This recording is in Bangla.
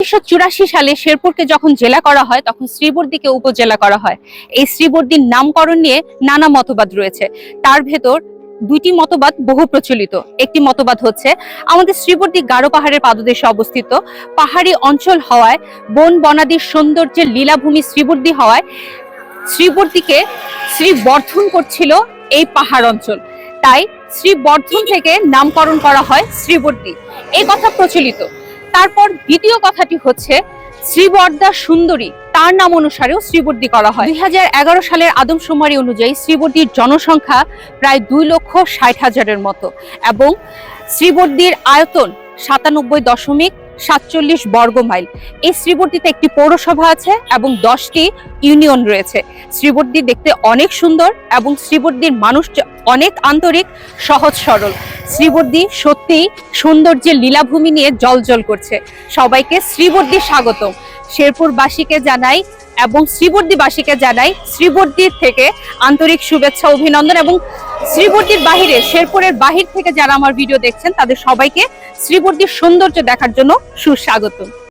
উনিশশো চুরাশি সালে শেরপুরকে যখন জেলা করা হয়, তখন শ্রীবর্দীকে উপজেলা করা হয়। এই শ্রীবর্দীর নামকরণ নিয়ে নানা মতবাদ রয়েছে। তার ভেতর দুইটি মতবাদ বহু প্রচলিত। একটি মতবাদ হচ্ছে, আমাদের শ্রীবর্দী গারো পাহাড়ের পাদদেশে অবস্থিত। পাহাড়ি অঞ্চল হওয়ায়, বন বনাদির সৌন্দর্যের লীলাভূমি শ্রীবর্দী হওয়ায়, শ্রীবর্দীকে শ্রীবর্ধন করছিল এই পাহাড় অঞ্চল। তাই শ্রীবর্ধন থেকে নামকরণ করা হয় শ্রীবর্দী। এই কথা প্রচলিত। তারপর দ্বিতীয় কথাটি হচ্ছে, শ্রীবর্দা সুন্দরী, তার নাম অনুসারেও শ্রীবর্দী করা হয়। দুই হাজার এগারো সালের আদমশুমারি অনুযায়ী শ্রীবর্দীর জনসংখ্যা প্রায় দুই লক্ষ ষাট হাজারের মতো এবং শ্রীবর্দীর আয়তন সাতানব্বই দশমিক সাতচল্লিশ বর্গ মাইল। এই শ্রীবর্দীতে একটি পৌরসভা আছে এবং দশটি ইউনিয়ন রয়েছে। শ্রীবর্দী দেখতে অনেক সুন্দর এবং শ্রীবর্দীর মানুষ অনেক আন্তরিক, সহজ, সরল। শ্রীবর্দী সত্যিই সৌন্দর্যের লীলাভূমি নিয়ে জলজল করছে। সবাইকে শ্রীবর্দী স্বাগত শেরপুরবাসীকে জানাই এবং শ্রীবর্দীবাসীকে জানাই শ্রীবর্দীর থেকে আন্তরিক শুভেচ্ছা, অভিনন্দন এবং শ্রীবর্দীর বাহিরে, শেরপুরের বাহির থেকে যারা আমার ভিডিও দেখছেন, তাদের সবাইকে শ্রীবর্দীর সৌন্দর্য দেখার জন্য সুস্বাগতম।